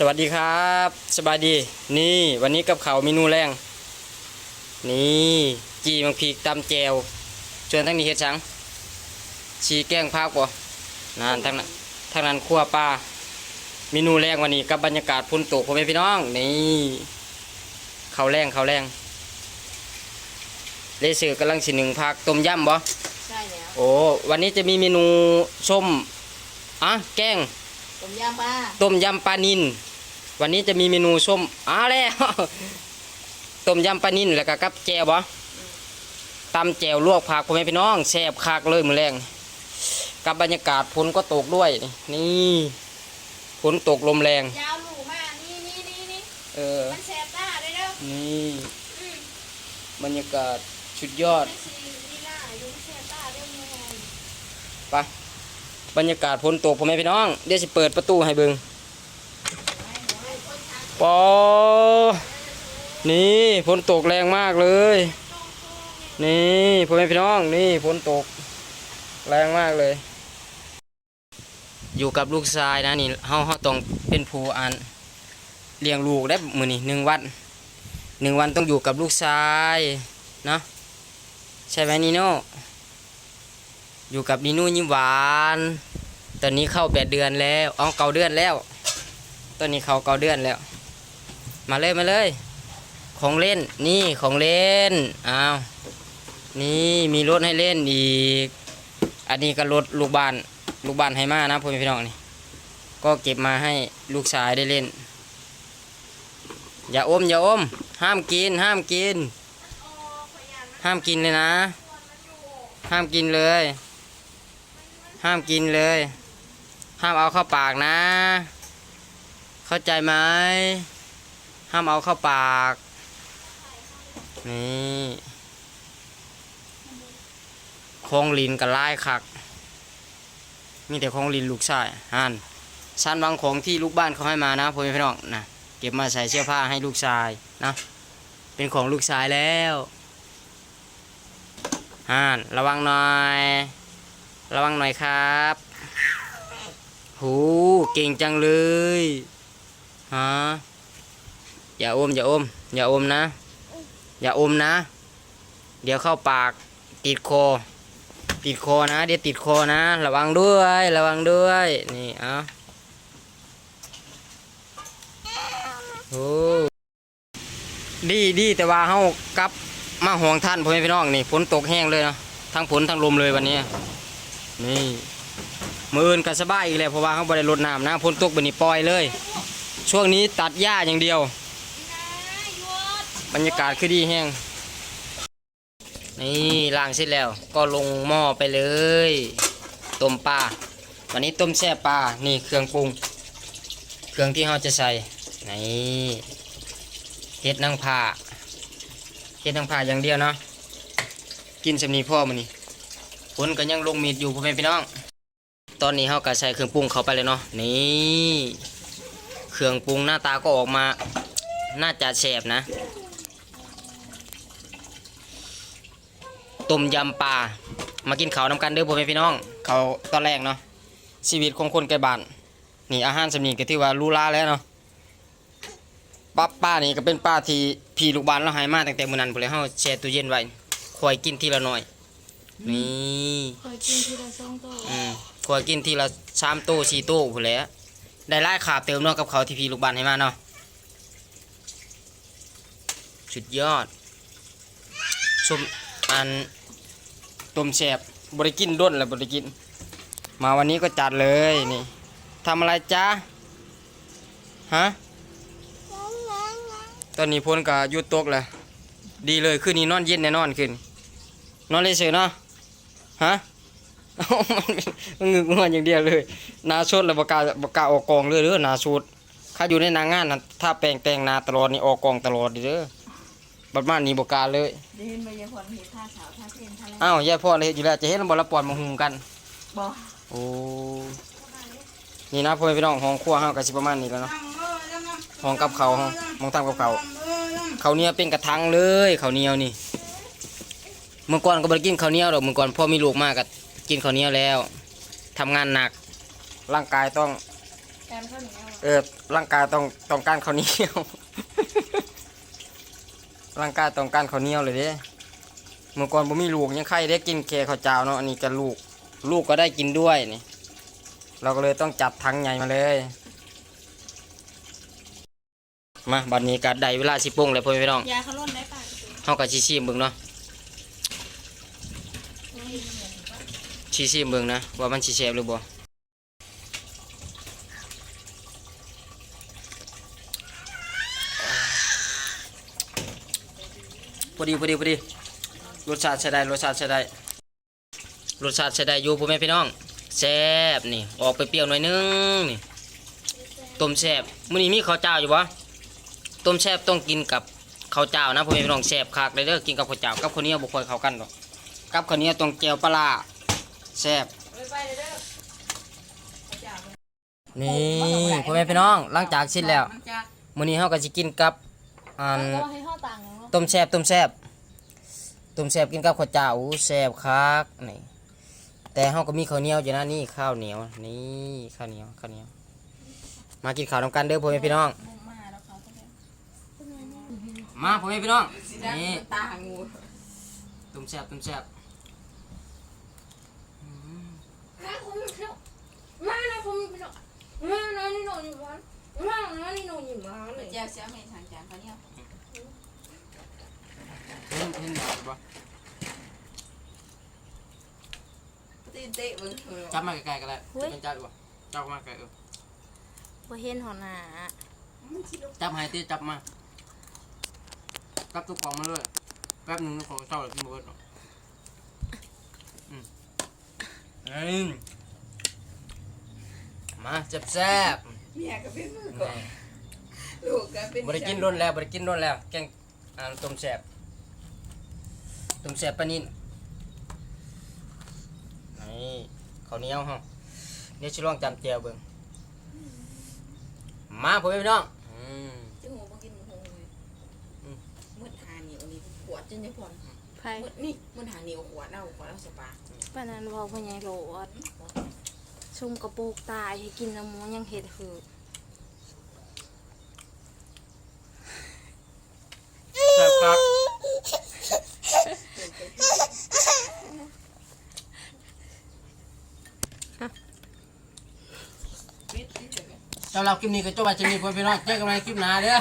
สวัสดีครับสบายดี นี่วันนี้กับเขาวเมนูแรงนี่จีมังพีกตำแจวชวนทั้งนี้เฮ็ดชังชีแกล้งภาคบ่นานทั้งนั้นทั้งนั้นครัวปลาเมนูแรงวันนี้กับบรรยากาศพุ่นตกพ่อแม่พี่น้องนี่เขาวแรงเขาวแรงเลเสือกำลังสิหนึ่งพักต้มยำบ่ใช่แล้วโอ้วันนี้จะมีเมนูส้มอะแกงต้มยำปลาต้มยำปลานิน วันนี้จะมีเมนูส้มอ้าแล้วต้มยำปลานินแล้วก็กับแจวบ่ตำแจวลวกผักพ่อแม่พี่น้องแซ่บคักเลยมื้อแรงกับบรรยากาศฝนก็ตกด้วย นี่ฝนตกลมแรงยาวหลูมานี่นี่นี่นี่เออมันแสบตาเลยเด้อนี่อืมบรรยากาศสุดยอดมันสีนี่ล่าอยู่มันแสบตาเด้อแม่ไปบรรยากาศฝนตกพ่อแม่พี่น้องเดี๋ยวสิเปิดประตูให้เบิ่ง ปอนี่ฝนตกแรงมากเลย นี่พ่อแม่พี่น้องนี่ฝนตก แรงมากเลย อยู่กับลูกชายนะนี่เฮาเฮาต้องเป็นผู้อ่านเลี้ยงลูกได้มือนี้หนึ่งวันหนึ่งวันต้องอยู่กับลูกชายเนาะใช่ไหมนีโน่อยู่กับนีโน่ยิ้มหวาน ตอนนี้เข้าแปดเดือนแล้ว เอาเก้าเดือนแล้ว ตอนนี้เขาเก้าเดือนแล้ว มาเลยมาเลย ของเล่นนี่ของเล่นอ้าวนี่มีรถให้เล่นอีก อันนี้ก็รถลูกบ้านลูกบ้านให้มานะพ่อแม่พี่น้องนี่ก็เก็บมาให้ลูกชายได้เล่น อย่าอมอย่าอม ห้ามกิน ห้ามกิน ห้ามกินเลยนะ ห้ามกินเลย ห้ามกินเลย ห้ามเอาเข้าปากนะ เข้าใจไหม ห้ามเอาเข้าปาก นี่คงลินกับไลายคัก มีแต่ของลินลูกชายฮันชั้นวางของที่ลูกบ้านเขาให้มานะพ่อแม่พี่น้องนะเก็บมาใส่เสื้อผ้าให้ลูกชายนะ เป็นของลูกชายแล้วฮันระวังหน่อย ระวังหน่อยครับหูเก่งจังเลยฮะ อย่าอมอย่าอมอย่าอมนะ อย่าอมนะ เดี๋ยวเข้าปากติดคอ ติดคอนะ เดี๋ยวติดคอนะ ระวังด้วย ระวังด้วย นี่เอาโอ้ดีดีแต่ว่าเฮากลับมาห่วงท่านพ่อแม่พี่น้องนี่ฝนตกแห้งเลยเนาะทั้งฝนทั้งลมเลยวันนี้ นี่มืออื่นก็สบายอีกแล้วเพราะว่าเขาบริรดน้ำนะฝนตกแบบนี้ปล่อยเลย ช่วงนี้ตัดหญ้าอย่างเดียว บรรยากาศคือดีแห้งนี่ล้างเสร็จแล้วก็ลงหม้อไปเลยต้มปลาวันนี้ต้มแช่ปลานี่เครื่องปรุง เครื่องที่เราจะใส่นี่เฮ็ดนางผ้าเฮ็ดนางผ้าอย่างเดียวเนาะกินสำนีพ่อมันนี่ฝนก็ยังลงมีดอยู่พ่อแม่พี่น้อง ตอนนี้เราก็ใส่เครื่องปรุงเข้าไปเลยเนาะนี่เครื่องปรุงหน้าตาก็ออกมาน่าจะแสบนะ ต้มยำปลามากินข้าวนำกันเด้อพ่อแม่พี่น้องเขาวตอนแรกเนาะชีวิตของคนไกลบ้านนี่อาหารสำนีก็ที่ว่ารู้ลาแล้วเนาะป้าป้านี่ก็เป็นป้าที่พี่ลูกบ้านเราใหายมาตั้งแต่มื้อนั้นพุ่นเลยเฮาแช่ตู้เย็นไว้คอยกินทีละหน่อยนี่เคยกินทีละสองตัวอืมคอยกินทีละชามโต้สี่โต้พุ่นแหล้วได้หลายขาบเติมเนาะกับเขาวที่พี่ลูกบ้านให้มาเนาะสุดยอดส้มอัน ต้มแซ่บบริกินด้นแล้วบริกิน มาวันนี้ก็จัดเลยนี่ทำอะไรจ๊ะฮะตอนนี้พ้นกับยุดตกแล้วดีเลยคืนนี้นอนเย็นแน่นอนคืนนอนเลยเฉยเนาะฮะมันงึกงอนอย่างเดียวเลยนาชดแล้วบกาบกาออกกองเลยเด้อนาชดข้าอยู่ในนางงานนะถ้าแปลงแต่งนาตลอดนี่ออกกองตลอดเด้อ บัดมานี่บกล้าเลยเดินไปยังพรเห็นท่าสาวท่าเส้นท่าอะไรอ้าวยายพ่อเลยเฮ็ดอยู่แล้วจะเห็นบ่ละปอนมาหุงกันบอกโอ้นี่นะพ่อแม่พี่น้องห้องครัวเฮาก็สิประมาณนี้แล้วเนาะห้องกับเขาวห้องมองทำกับเขาวเขาวเหนียวเป็นกระทังเลยเขาวเหนียวนี่ เมื่อก่อนก็บ่ได้กินข้าวเหนียวดอกเมื่อก่อนพ่อมีลูกมากก็กินข้าวเหนียวแล้วทำงานหนัก ร่างกายต้องการข้าวเหนียวเออร่างกายต้องต้องการข้าวเหนียว ร่างกายต้องการข้าวเหนียวเลยเด้เมื่อก่อนผมมีลูกยังใครได้กินแค่ข้าวเจ้าเนาะอันนี้ก็ลูก ลูกก็ได้กินด้วยนี่ เราก็เลยต้องจับทั้งใหญ่มาเลย มาบัดนี้ก็ได้เวลาสิปรุงแล้วพ่อแม่พี่น้องยาเขาล่นได้ป่ะเฮาก็ชิชิมเบิ่งเนาะชิชิมเบิ่งนะว่ามันสิแซ่บหรือบ่ พอดีพอดีพอดีรสชาติใช้ได้รสชาติใช้ได้รสชาติใช้ได้อยู่พ่อแม่พี่น้องแซ่บนี่ออกไปเปรี้ยวหน่อยนึงนี่ต้มแซ่บมื้อนี้มีข้าวเจ้าอยู่บ่ต้มแซ่บต้องกินกับข้าวเจ้านะพ่อแม่พี่น้องแซ่บคักเลยเด้อกินกับข้าวเจ้ากับข้าวเหนียวบ่ค่อยเข้ากันหรอกกับข้าวเหนียวต้องแจ่วปลาร้าแซ่บไปเลยเด้อนี่พ่อแม่พี่น้องหลังจากสิ้นแล้วมันจะมื้อนี้เฮาก็สิกินกับอันก็ให้ข้าว ต่างเนาะต้มแซ่บต้มแซ่บต้มแซ่บกินกับข้าวเจ้าอู้แซ่บคักนี่แต่เฮาก็มีข้าวเหนียวอยู่นะนี่ข้าวเหนียวนี่ข้าวเหนียวข้าวเหนียว มากินข้าวนำกันเด้อพ่อแม่พี่น้องมุมมาแล้วเขาก็ได้มาพ่อแม่พี่น้องนี่ตางูต้มแซ่บต้มแซ่บมาคุณพี่น้องมานะคุณพี่น้องมานะนี่หนูอยู่บ้านมานะนี่หนูอยู่บ้านเลยเจ้าเสียไม่ทางจานเขาเนี่ย เห็นเห็นบ่ตีนเตะมึงเออจับมาไกลๆกันแล้วเป็นจับบ่จับมาไกลเออบ่เห็นหอหน้าจับหายตีจับมาจับตุ๊กของมาเลยแป๊บหนึงของเจ้าเลยพี่เบิร์ดเนาะอืมเอ้ยมาแซ่บแซ่บเมียก็เป็นมือๆก่อนลูกก็เป็นบริกินโดนแล้วบริกินโดนแล้วแกงอ่าต้มแซ่บ ต้มแซ่บปลานิ่นนี่ข้าวเหนียวฮะเดี๋ยวชิลองจำเจียวเบิ่งมาพ่อแม่พี่น้องอืมจมูกบ่กินหมูเลยอืมมืดหาเหนียวนี่ขวดจนจะผ่อนไผ่มืดนี่มืดหาเหนียวขวดเอาขวดเอาสปาปานนั้นเว้าพ่อใหญ่โหลดซุ่มกระโปกตายให้กินน้ำหมูยังเห็ดหือแซ่บครับ ปิดที่เดี๋ยว สำหรับคลิปนี้ก็จบไปจะมีพ่อแม่พี่น้องเจอกันใหม่คลิปหน้าเด้อ